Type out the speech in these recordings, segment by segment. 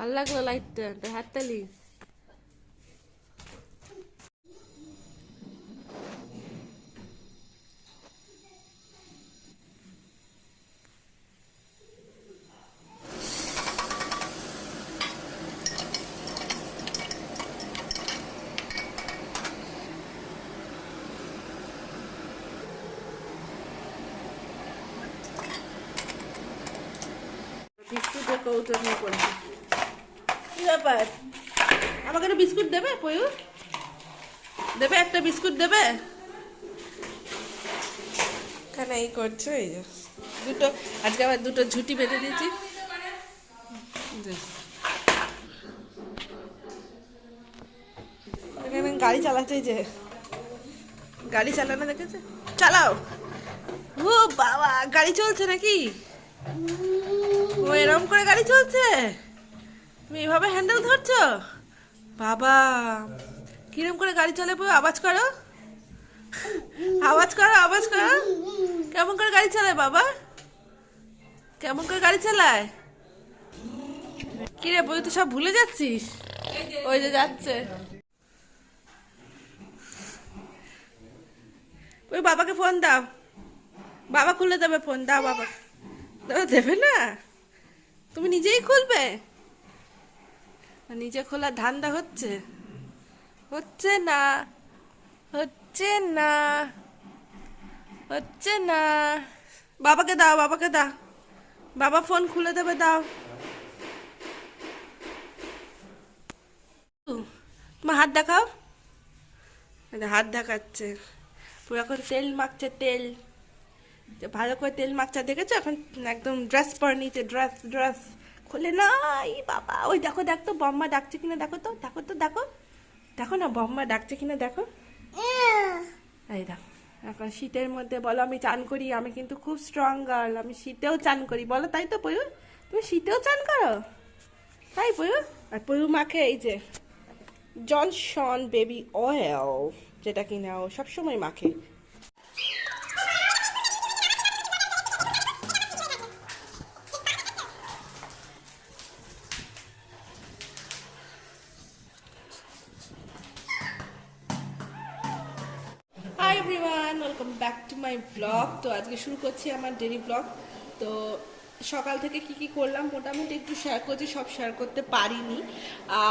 ভালো লাগল লাইটটা একটা হাততালি? বিস্কুটের কৌটো নিয়ে পড়েছে। কি ব্যাপার। আমাকে একটা বিস্কুট দেবে পয়ু দেবে একটা বিস্কুট দেবে? কেন এই করছ? এই দুটো আজকে আবার দুটো ঝুটি বেঁধে দিয়েছি। এখানে গাড়ি চালাচ্ছে যে। গাড়ি চালানো দেখেছে? চালাও। ও বাবা গাড়ি চলছে নাকি? ও এরকম করে গাড়ি চলছে? তুমি এভাবে হ্যান্ডেল ধরছো? বাবা, কিরম করে গাড়ি চলে পো আওয়াজ করো। আওয়াজ করো আওয়াজ করো। কেমন করে গাড়ি চালায় বাবা? কেমন করে গাড়ি চালায়? কিরে বই তো সব ভুলে যাচ্ছিস? ওই যে যাচ্ছে। ওই বাবাকে ফোন দাও। বাবা খুলে দেবে ফোন দাও বাবা। দেবে না? তুমি নিজেই খুলবে? নিজে খোলা ধান্দা হচ্ছে? হচ্ছে না। হচ্ছে না। হচ্ছে না। বাবাকে দাও বাবাকে দাও। বাবা ফোন খুলে দেবে, দাও। তোমার হাত দেখাও। হাত দেখাচ্ছে। পুরো এখন তেল মাখছে, তেল। ভালো করে তেল মাখছে, দেখেছ? এখন একদম ড্রেস পরে নিচে ড্রেস ড্রেস খুলে নাই বাবা ওই দেখো দেখ তো বম্মা ডাকছে কিনা দেখো তো দেখো তো দেখো দেখো না বম্মা ডাকছে কিনা দেখো। এই দেখো এখন শীতের মধ্যে বলো আমি চান করি আমি কিন্তু খুব স্ট্রং গার্ল আমি শীতেও চান করি বলো তাই তো পয়ু? তুমি শীতেও চান করো? তাই পয়ু? আর পয়ু মাখে এই যে জনসন বেবি অয়েল যেটা কিনা ও সবসময় মাখে। ব্যাক টু মাই ব্লগ তো আজকে শুরু করছি আমার ডেলি ব্লগ তো সকাল থেকে কি কি করলাম মোটামুটি একটু শেয়ার করছি, সব শেয়ার করতে পারিনি।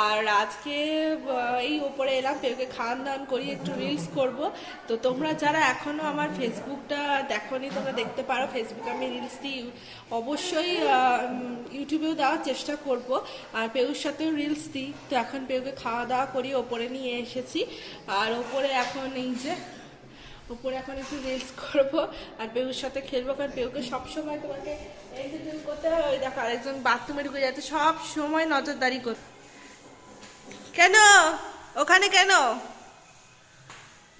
আর আজকে এই ওপরে এলাম, পেউকে খাওয়ান দাওয়ান করি, একটু রিলস করব। তো তোমরা যারা এখনও আমার ফেসবুকটা দেখোনি, তোমরা দেখতে পারো, ফেসবুকে আমি রিলস দিই অবশ্যই ইউটিউবেও দেওয়ার চেষ্টা করব। আর পেউর সাথেও রিলস দিই তো এখন পেউকে খাওয়া দাওয়া করি, ওপরে নিয়ে এসেছি। আর ওপরে এখন এই যে উপরে এখন একটু রিলস করব আর পেউর সাথে খেলব, কারণ পেউকে সবসময় তোমাকে এন্টারটেন করতে হবে ওই দেখো আরেকজন বাথরুমে ঢুকে যাচ্ছে সব সময় নজরদারি কর কেন? ওখানে কেন?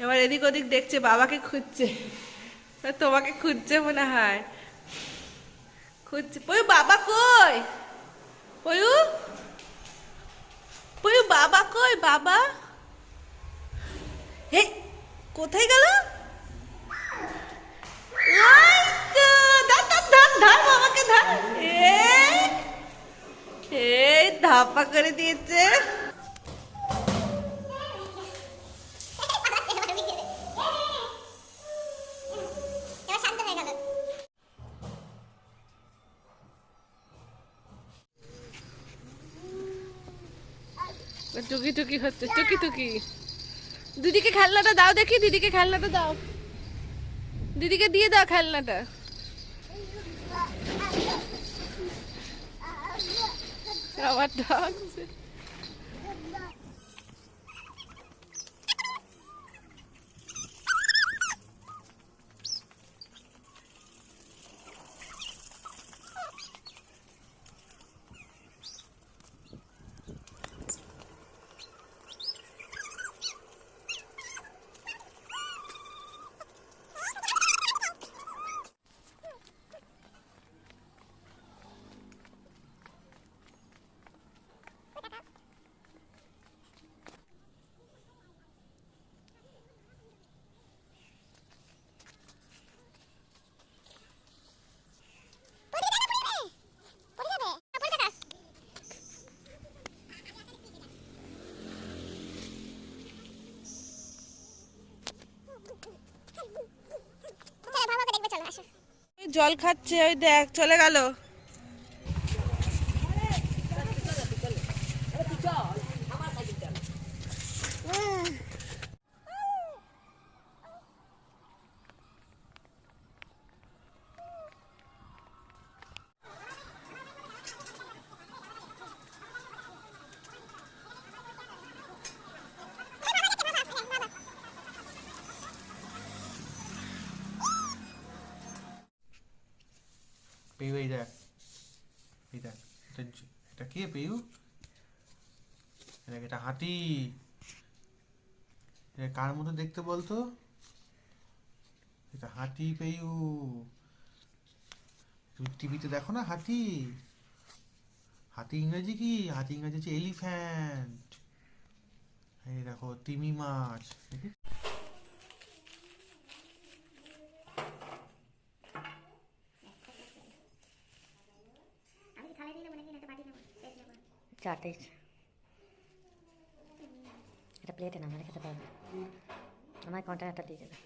এবার এদিক ওদিক দেখছে, বাবাকে খুঁজছে। তোমাকে খুঁজছে মনে হয়। খুঁজছে। পয়ু, বাবা কই? পয়ু? পয়ু, বাবা কই? বাবা? হে, কোথায় গেল ওই তো, ধর, ধর, ধর। এই, ধাপা করে দিয়েছে। টুকি টুকি হচ্ছে টুকি টুকি। দিদিকে খেলনাটা দাও দেখি দিদিকে খেলনাটা দাও। দিদিকে দিয়ে দাও খেলনাটা। আমার ডাকছে জল খাচ্ছে ওই দেখ চলে গেল। পেয়ু এই দেখ। এই দেখ, এটা এটা কে পেয়ু দেখ, এটা হাতি। এটা কার মতো দেখতে বলতো? এটা হাতি পেয়ু তুমি টিভিতে দেখো না হাতি? হাতি ইংরেজি কি? হাতি ইংরেজি হচ্ছে এলিফ্যান্ট। এই দেখো, তিমি মাছ দেখি আমি কি থালায় দিয়ে নেব নাকি না একটা বাটি নেব প্লেট নেব এটা প্লেটে না মানে খেতে পারবে আমার কন্টেনারটা দিয়ে দেবে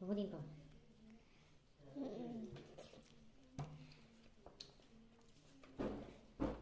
বহুদিন পর